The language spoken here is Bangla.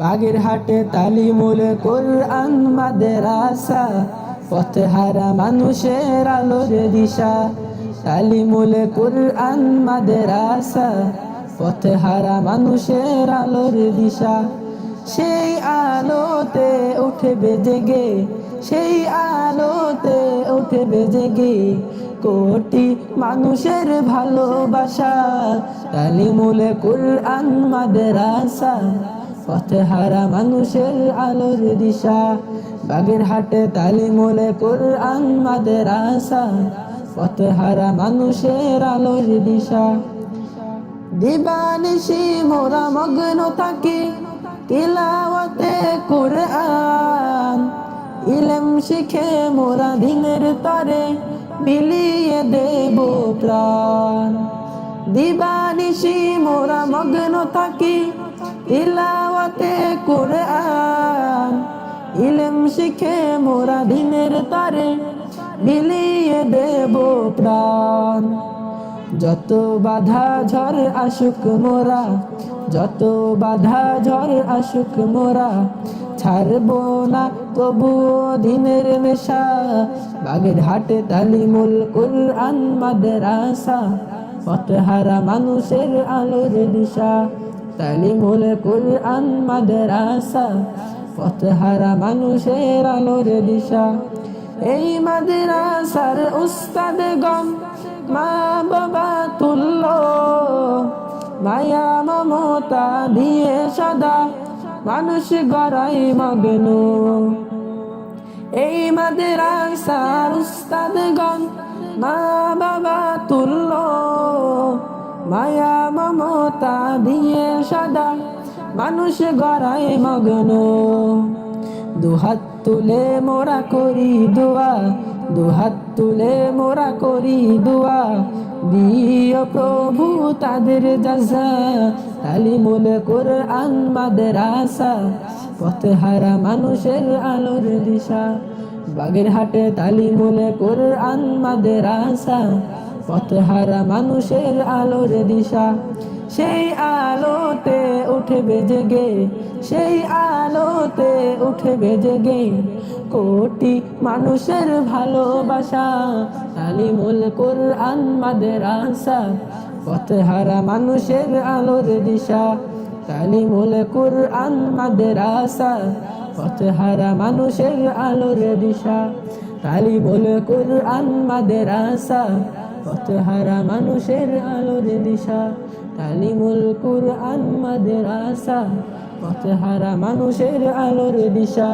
বাগের হাটে তালিমুল কোরআন মাদ্রাসা পথে হারা মানুষের আলোর দিশা। তালিমুল কোরআন মাদ্রাসা পথে হারা মানুষের আলোর দিশা। সেই আলোতে উঠবে জেগে, সেই আলোতে উঠবে জেগে কোটি মানুষের ভালোবাসা। তালিমুল কোরআন মাদ্রাসা পথে হারা মানুষের আলোর দিশা। বাগের হাটে তালিমুল কোরআন মাদ্রাসা। পথে হারা মানুষের আলোর দিশা। দিবানিশি মোরা মগ্ন থাকি, তিলাওয়াতে কোরআন। ইলম শিখে মোরা দিনের তরে বিলিয়ে দেব প্রাণ। দিবানিশি, মোরা মগ্ন থাকি। তিলাওয়াতে কোরআন, ইলম শিখে মোরা দিনের তরে বিলিয়ে দেব প্রাণ। যত বাধা ঝড় আসুক মোরা, যত বাধা ঝড় আসুক মোরা, ছাড়বো না তবুও দিনের নেশা। বাগের হাটে তালিমুল কুল কুরআন মাদ্রাসা পথহারা মানুষের আলোর দিশা। তালিমুল কুরআন মাদ্রাসা, পথহারা মানুষের আলোর দিশা। এই মাদ্রাসার উস্তাদগণ মা বাবা তুল্য মায়া মমতা দিয়ে সদা মানুষ গড়াই মগ্ন। এই মাদ্রাসার উস্তাদগণ মা বাবা তুল্য মায়া মমতা দিয়ে সাদা মানুষ গড়াই মগ্ন। দুহাত তুলে মোরা করি দোয়া, দুহাত তুলে মোরা করি দোয়া। দিও প্রভু তাদের যাজা, তালিমুল কোরআন মাদ্রাসা। পথে হারা মানুষের আলোর দিশা বাগের হাটে তালিমুল কোরআন মাদ্রাসা। পথে হারা মানুষের আলোর দিশা। সেই আলোতে উঠবে জেগে, সেই আলোতে উঠবে জেগে। কোটি মানুষের ভালোবাসা তালিমুল কোরআন মাদ্রাসা। পথে হারা মানুষের আলোর দিশা তালিমুল কোরআন পথে হারা মানুষের আলোর দিশা তালিমুল কোরআন মাদ্রাসা। পথে হারা মানুষের আলোর দিশা তালিমুল কোরআন মাদ্রাসা। পথে হারা মানুষের আলোর দিশা